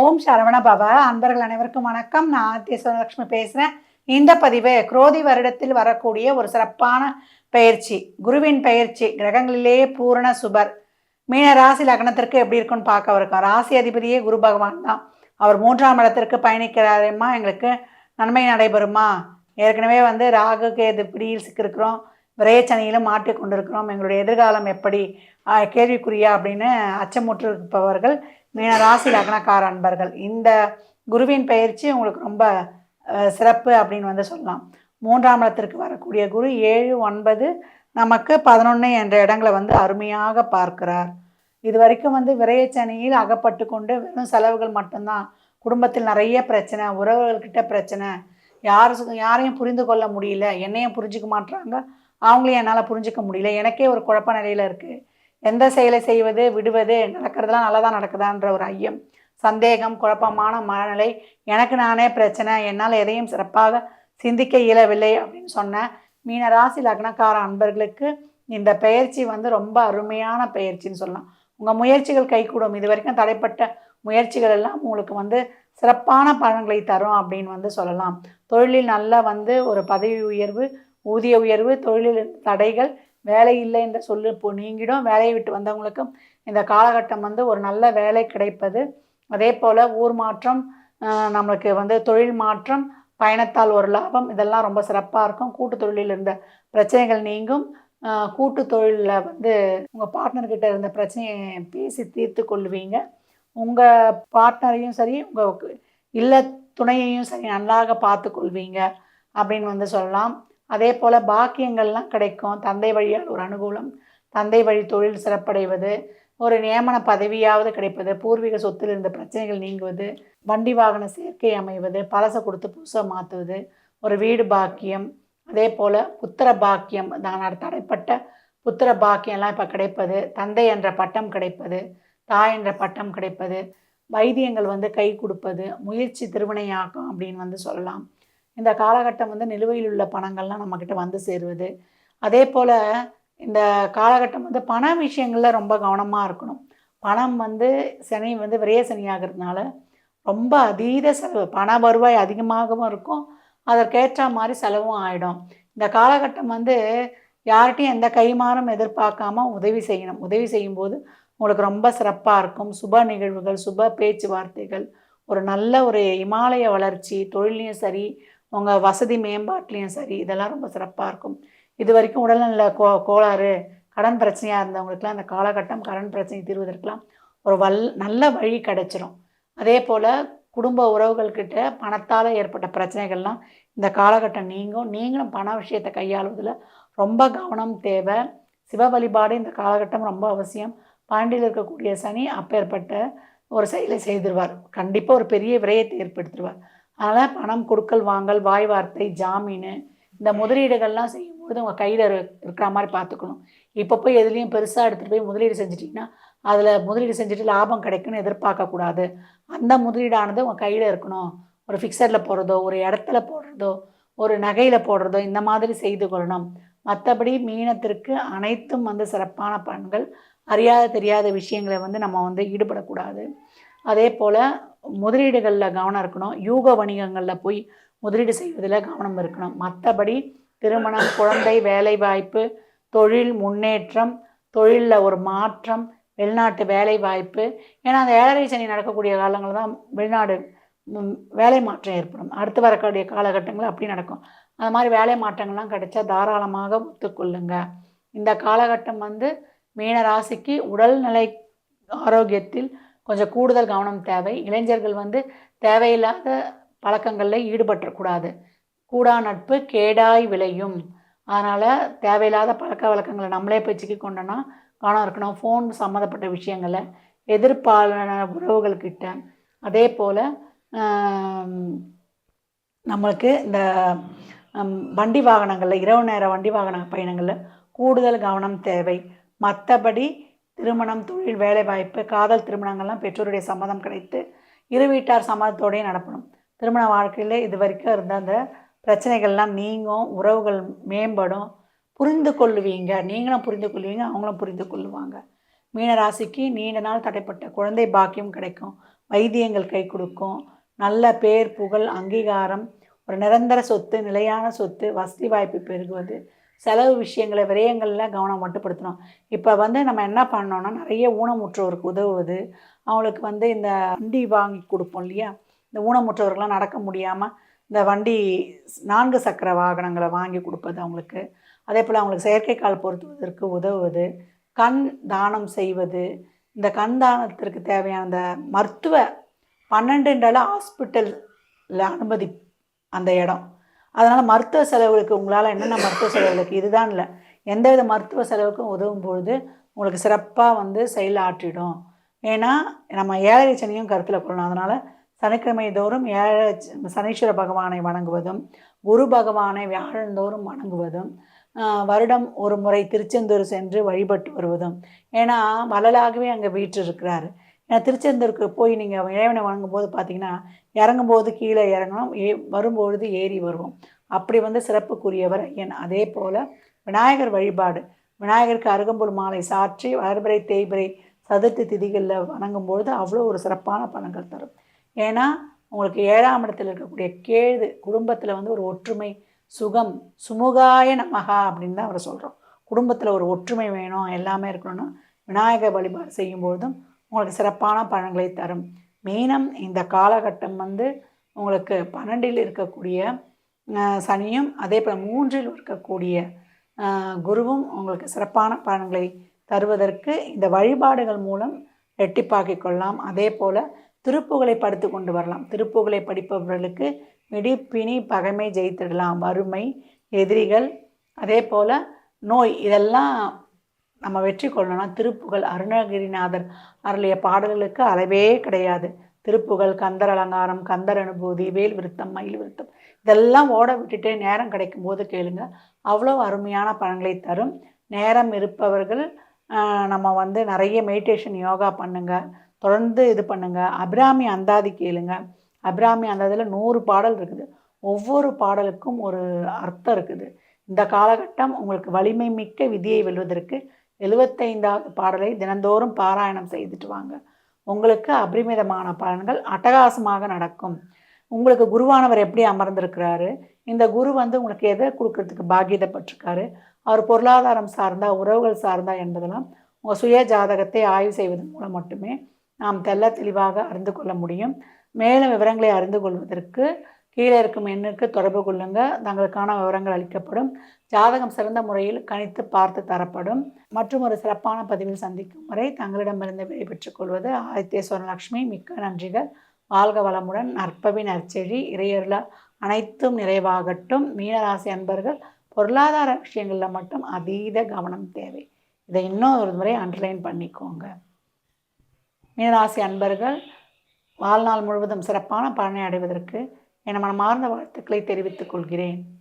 ஓம் சரவண பவ. அன்பர்கள் அனைவருக்கும் வணக்கம். நான் ஆத்திய சுவலட்சுமி பேசுகிறேன் இந்த பதிவு குரோதி வருடத்தில் வரக்கூடிய ஒரு சிறப்பான பயிற்சி குருவின் பயிற்சி கிரகங்களிலேயே பூரண சுபர். மீன ராசி லக்னத்திற்கு எப்படி இருக்குன்னு பார்க்க இருக்கோம் ராசி அதிபதியே குரு பகவான் தான். அவர் மூன்றாம் இடத்திற்கு பயணிக்கிறாருமா எங்களுக்கு நன்மை நடைபெறுமா? ஏற்கனவே வந்து ராகு கேது பிடியில் சிக்கிருக்கிறோம் விரையச்சனியிலும் மாட்டி கொண்டிருக்கிறோம். எங்களுடைய எதிர்காலம் எப்படி கேள்விக்குறியா அப்படின்னு அச்சமுற்றிருப்பவர்கள் மீனராசி மீன ராசி லக்னக்கார அன்பர்கள். இந்த குருவின் பயிற்சி உங்களுக்கு ரொம்ப சிறப்பு அப்படின்னு வந்து சொல்லலாம். மூன்றாம் இடத்திற்கு வரக்கூடிய குரு ஏழு ஒன்பது நமக்கு பதினொன்று என்ற இடங்களை வந்து அருமையாக பார்க்கிறார். இது வரைக்கும் வந்து விரையச்சனையில் அகப்பட்டு கொண்டு வெறும் செலவுகள் மட்டும்தான். குடும்பத்தில் நிறைய பிரச்சனை உறவுகள்கிட்ட பிரச்சனை. யார் யாரையும் புரிந்து கொள்ள முடியல. என்னையும் புரிஞ்சுக்க மாட்டுறாங்க அவங்களையும் என்னால் புரிஞ்சுக்க முடியல. எனக்கே ஒரு குழப்ப நிலையில் இருக்குது எந்த செயலை செய்வது விடுவது நடக்கிறதெல்லாம் நல்லதாக நடக்குதான்ற ஒரு ஐயம் சந்தேகம் குழப்பமான மனநிலை. எனக்கு நானே பிரச்சனை. என்னால் எதையும் சிறப்பாக சிந்திக்க இயலவில்லை அப்படின்னு சொன்ன மீன ராசி லக்னக்கார அன்பர்களுக்கு இந்த பயிற்சி வந்து ரொம்ப அருமையான பயிற்சின்னு சொல்லலாம். உங்கள் முயற்சிகள் கைகூடும். இது வரைக்கும் தடைப்பட்ட முயற்சிகள் எல்லாம் உங்களுக்கு வந்து சிறப்பான பலன்களை தரும் அப்படின்னு வந்து சொல்லலாம். தொழிலில் நல்லா வந்து ஒரு பதவி உயர்வு ஊதிய உயர்வு தொழிலில் தடைகள் வேலை இல்லை என்ற சொல்லு இப்போ நீங்கிடும். வேலையை விட்டு வந்தவங்களுக்கும் இந்த காலகட்டம் வந்து ஒரு நல்ல வேலை கிடைப்பது. அதே போல் ஊர் மாற்றம் நம்மளுக்கு வந்து தொழில் மாற்றம் பயணத்தால் ஒரு லாபம் இதெல்லாம் ரொம்ப சிறப்பாக இருக்கும். கூட்டு தொழிலில் இருந்த பிரச்சனைகள் நீங்கும். கூட்டு தொழிலில் வந்து உங்கள் பார்ட்னர்கிட்ட இருந்த பிரச்சனையை பேசி தீர்த்து கொள்வீங்க. உங்கள் பார்ட்னரையும் சரி உங்கள் இல்ல துணையையும் சரி நன்றாக பார்த்து கொள்வீங்க அப்படின்னு வந்து சொல்லலாம். அதே போல் பாக்கியங்கள்லாம் கிடைக்கும். தந்தை வழியால் ஒரு அனுகூலம் தந்தை வழி தொழில் சிறப்படைவது ஒரு நியமன பதவியாவது கிடைப்பது பூர்வீக சொத்தில் இருந்த பிரச்சனைகள் நீங்குவது வண்டி வாகன சேர்க்கை அமைவது பழசை கொடுத்து புதுசாக மாற்றுவது ஒரு வீடு பாக்கியம் அதே போல் புத்திர பாக்கியம் தான் தடைப்பட்ட புத்திர பாக்கியம்லாம் இப்போ கிடைப்பது தந்தை என்ற பட்டம் கிடைப்பது தாய் என்ற பட்டம் கிடைப்பது வைத்தியங்கள் வந்து கை கொடுப்பது முயற்சி திருவினையாக்கும் அப்படின்னு வந்து சொல்லலாம். இந்த காலகட்டம் வந்து நிலுவையில் உள்ள பணங்கள்லாம் நம்மக்கிட்ட வந்து சேருவது. அதே போல் இந்த காலகட்டம் வந்து பண விஷயங்களில் ரொம்ப கவனமாக இருக்கணும். பணம் வந்து சனி வந்து விரைய சனியாகிறதுனால ரொம்ப அதீத செலவு பண வருவாய் அதிகமாகவும் இருக்கும். அதற்கேற்ற மாதிரி செலவும் ஆகிடும் இந்த காலகட்டம் வந்து யார்கிட்டையும் எந்த கைமாறும் எதிர்பார்க்காம உதவி செய்யணும். உதவி செய்யும்போது உங்களுக்கு ரொம்ப சிறப்பாக இருக்கும். சுப நிகழ்வுகள் சுப பேச்சுவார்த்தைகள் ஒரு நல்ல ஒரு இமாலய வளர்ச்சி தொழிலையும் சரி உங்கள் வசதி மேம்பாட்லேயும் சரி இதெல்லாம் ரொம்ப சிறப்பாக இருக்கும். இது வரைக்கும் உடல்நல கோ கோளாறு கடன் பிரச்சனையாக இருந்தவங்களுக்குலாம் இந்த காலகட்டம் கடன் பிரச்சனை தீர்வதற்கெலாம் ஒரு வல் நல்ல வழி கிடைச்சிரும். அதே போல் குடும்ப உறவுகள்கிட்ட பணத்தால் ஏற்பட்ட பிரச்சனைகள்லாம் இந்த காலகட்டம் நீங்கும். நீங்களும் பண விஷயத்தை கையாளுவதில் ரொம்ப கவனம் தேவை. சிவ வழிபாடு இந்த காலகட்டம் ரொம்ப அவசியம். பாண்டியில் இருக்கக்கூடிய சனி அப்பேற்பட்ட ஒரு செயலை செய்திருவார். கண்டிப்பாக ஒரு பெரிய விரயத்தை ஏற்படுத்திடுவார். அதனால் பணம் கொடுக்கல் வாங்கல் வாய் வார்த்தை ஜாமீன் இந்த முதலீடுகள்லாம் செய்யும்போது உங்கள் கையில் இருக்கிற மாதிரி பார்த்துக்கணும் இப்போ போய் எதுலேயும் பெருசாக எடுத்துகிட்டு போய் முதலீடு செஞ்சிட்டிங்கன்னா அதில் முதலீடு செஞ்சுட்டு லாபம் கிடைக்குன்னு எதிர்பார்க்கக்கூடாது. அந்த முதலீடானது உங்கள் கையில் இருக்கணும். ஒரு ஃபிக்ஸடில் போடுறதோ ஒரு இடத்துல போடுறதோ ஒரு நகையில் போடுறதோ இந்த மாதிரி செய்து கொள்ளணும். மற்றபடி மீனத்திற்கு அனைத்தும் வந்து சிறப்பான பண்கள் அறியாத தெரியாத விஷயங்களை வந்து நம்ம வந்து ஈடுபடக்கூடாது. அதே போல் முதலீடுகளில் கவனம் இருக்கணும். யூக வணிகங்களில் போய் முதலீடு செய்வதில் கவனம் இருக்கணும். மற்றபடி திருமணம் குழந்தை வேலைவாய்ப்பு தொழில் முன்னேற்றம் தொழிலில் ஒரு மாற்றம் வெளிநாட்டு வேலை வாய்ப்பு ஏன்னா அந்த ஏழரை சனி நடக்கக்கூடிய காலங்களில் தான் வெளிநாடு வேலை மாற்றம் ஏற்படும். அடுத்து வரக்கூடிய காலகட்டங்கள் அப்படி நடக்கும். அது மாதிரி வேலை மாற்றங்கள்லாம் கிடைச்சா தாராளமாக ஒத்துக்கொள்ளுங்க இந்த காலகட்டம் வந்து மீன ராசிக்கு உடல்நிலை ஆரோக்கியத்தில் கொஞ்சம் கூடுதல் கவனம் தேவை. இளைஞர்கள் வந்து தேவையில்லாத பழக்கங்களில் ஈடுபட்டக்கூடாது கூடா நட்பு கேடாய் விளையும். அதனால் தேவையில்லாத பழக்க வழக்கங்களை நம்மளே போய் சிக்கி கொண்டோன்னா கவனம் இருக்கணும். ஃபோன் சம்மந்தப்பட்ட விஷயங்களை எதிர்ப்பாளன உறவுகள்கிட்ட. அதே போல் நம்மளுக்கு இந்த வண்டி வாகனங்களில் இரவு நேர வண்டி வாகன பயணங்களில் கூடுதல் கவனம் தேவை. மற்றபடி திருமணம் தொழில் வேலைவாய்ப்பு காதல் திருமணங்கள்லாம் பெற்றோருடைய சம்மதம் கிடைத்து இரு வீட்டார் சம்மதத்தோடயே நடக்கணும் திருமண வாழ்க்கையில் இது வரைக்கும் இருந்த அந்த பிரச்சனைகள்லாம் நீங்கும் உறவுகள் மேம்படும். புரிந்து கொள்ளுவீங்க நீங்களும் புரிந்து கொள்வீங்க அவங்களும் புரிந்து கொள்ளுவாங்க மீனராசிக்கு நீண்ட நாள் தடைப்பட்ட குழந்தை பாக்கியம் கிடைக்கும். வைத்தியங்கள் கை கொடுக்கும். நல்ல பேர் புகழ் அங்கீகாரம் ஒரு நிரந்தர சொத்து நிலையான சொத்து வசதி வாய்ப்பு பெருகுவது. செலவு விஷயங்களை விரயங்கள்லாம் கவனம் மட்டுப்படுத்தணும். இப்போ வந்து நம்ம என்ன பண்ணோம்னா நிறைய ஊனமுற்றோருக்கு உதவுவது. அவங்களுக்கு வந்து இந்த வண்டி வாங்கி கொடுப்போம் இல்லையா? இந்த ஊனமுற்றவர்கள்லாம் நடக்க முடியாமல் இந்த வண்டி நான்கு சக்கர வாகனங்களை வாங்கி கொடுப்பது அவங்களுக்கு. அதே போல் அவங்களுக்கு செயற்கை கால் பொருத்துவதற்கு உதவுவது. கண் தானம் செய்வது. இந்த கண் தானத்திற்கு தேவையான அந்த மருத்துவ பன்னெண்டுன்றால ஹாஸ்பிட்டலில் அனுமதி அந்த இடம். அதனால் மருத்துவ செலவுகளுக்கு உங்களால் என்னென்ன மருத்துவ செலவுகளுக்கு இதுதான் இல்லை. எந்தவித மருத்துவ செலவுக்கும் உதவும் பொழுது உங்களுக்கு சிறப்பாக வந்து செயல் ஆற்றிடும். ஏன்னா நம்ம ஏழரை சனியும் கருத்தில் கொள்ளணும். அதனால் சனிக்கிழமை தோறும் ஏழை சனீஸ்வர பகவானை வணங்குவதும் குரு பகவானை வியாழந்தோறும் வணங்குவதும் வருடம் ஒரு முறை திருச்செந்தூர் சென்று வழிபட்டு வருவதும். ஏன்னா வள்ளலாகவே அங்கே வீட்டு இருக்கிறாரு ஏன்னா திருச்செந்தூருக்கு போய் நீங்கள் இறைவனை வணங்கும் போது பார்த்தீங்கன்னா இறங்கும்போது கீழே இறங்கணும் ஏ வரும்பொழுது ஏறி வருவோம். அப்படி வந்து சிறப்புக்குரியவர் ஐயன். அதே போல் விநாயகர் வழிபாடு. விநாயகருக்கு அருகம்புல் மாலை சாற்றி வளர்பிறை தேய்பிறை சதுர்த்தி திதிகளில் வணங்கும் பொழுது அவ்வளோ ஒரு சிறப்பான பலன்கள் தரும். ஏன்னா உங்களுக்கு ஏழாம் இடத்தில் இருக்கக்கூடிய கேது குடும்பத்தில் வந்து ஒரு ஒற்றுமை சுகம் சுமுகாய நமகா அப்படின்னு தான் அவரை சொல்கிறோம் குடும்பத்தில் ஒரு ஒற்றுமை வேணும் எல்லாமே இருக்கணும்னா விநாயகர் வழிபாடு செய்யும்பொழுதும் உங்களுக்கு சிறப்பான பலன்களை தரும். மீனம் இந்த காலகட்டம் வந்து உங்களுக்கு பன்னெண்டில் இருக்கக்கூடிய சனியும் அதே போல் மூன்றில் இருக்கக்கூடிய குருவும் உங்களுக்கு சிறப்பான பலன்களை தருவதற்கு இந்த வழிபாடுகள் மூலம் ரெட்டிப்பாக்கி கொள்ளலாம். அதே போல் திருப்புகளை படுத்து கொண்டு வரலாம். திருப்புகளை படிப்பவர்களுக்கு மிடிப்பினி பகைமை ஜெயித்திடலாம். வறுமை எதிரிகள் அதே போல் நோய் இதெல்லாம் நம்ம வெற்றி கொள்ளணும்னா திருப்புகள் அருணகிரிநாதர் அருளிய பாடல்களுக்கு அளவே கிடையாது. திருப்புகள் கந்தர் அலங்காரம் கந்தர் அனுபூதி வேல் விருத்தம் மயில் விருத்தம் இதெல்லாம் ஓட விட்டுட்டே நேரம் கிடைக்கும் போது கேளுங்க. அவ்வளோ அருமையான பலன்களை தரும். நேரம் இருப்பவர்கள் நம்ம வந்து நிறைய மெடிடேஷன் யோகா பண்ணுங்கள் தொடர்ந்து இது பண்ணுங்கள் அபிராமி அந்தாதி கேளுங்க. அபிராமி அந்தாதியில் நூறு பாடல் இருக்குது. ஒவ்வொரு பாடலுக்கும் ஒரு அர்த்தம் இருக்குது. இந்த காலகட்டம் உங்களுக்கு வலிமை மிக்க விதியை வெல்வதற்கு எழுபத்தைந்தாவது பாடலை தினந்தோறும் பாராயணம் செய்துட்டு வாங்க. உங்களுக்கு அபரிமிதமான பலன்கள் அட்டகாசமாக நடக்கும். உங்களுக்கு குருவானவர் எப்படி அமர்ந்திருக்கிறாரு? இந்த குரு வந்து உங்களுக்கு எதை கொடுக்கறதுக்கு பாக்கியதப்பட்டிருக்காரு அவர் பொருளாதாரம் சார்ந்தா உறவுகள் சார்ந்தா என்பதெல்லாம் உங்கள் சுய ஜாதகத்தை ஆய்வு செய்வதன் மூலம் மட்டுமே நாம் தெல்ல தெளிவாக அறிந்து கொள்ள முடியும். மேலும் விவரங்களை அறிந்து கொள்வதற்கு கீழே இருக்கும் எண்ணுக்கு தொடர்பு கொள்ளுங்கள் தங்களுக்கான விவரங்கள் அளிக்கப்படும். ஜாதகம் சிறந்த முறையில் கணித்து பார்த்து தரப்படும். மற்றும் ஒரு சிறப்பான பதிவில் சந்திக்கும் வரை தங்களிடமிருந்து விடைபெற்றுக் கொள்வது ஆதித்ய லக்ஷ்மி மிக்க நன்றிகள். வாழ்க வளமுடன். நற்பவி நற்செழி. இறையருள அனைத்தும் நிறைவாகட்டும். மீனராசி அன்பர்கள் பொருளாதார விஷயங்களில் மட்டும் அதீத கவனம் தேவை. இதை இன்னும் ஒரு முறை அண்டர்லைன் பண்ணிக்கோங்க. மீனராசி அன்பர்கள் வாழ்நாள் முழுவதும் சிறப்பான பலனை அடைவதற்கு என மனமார்ந்த வாழ்த்துக்களை தெரிவித்துக் கொள்கிறேன்.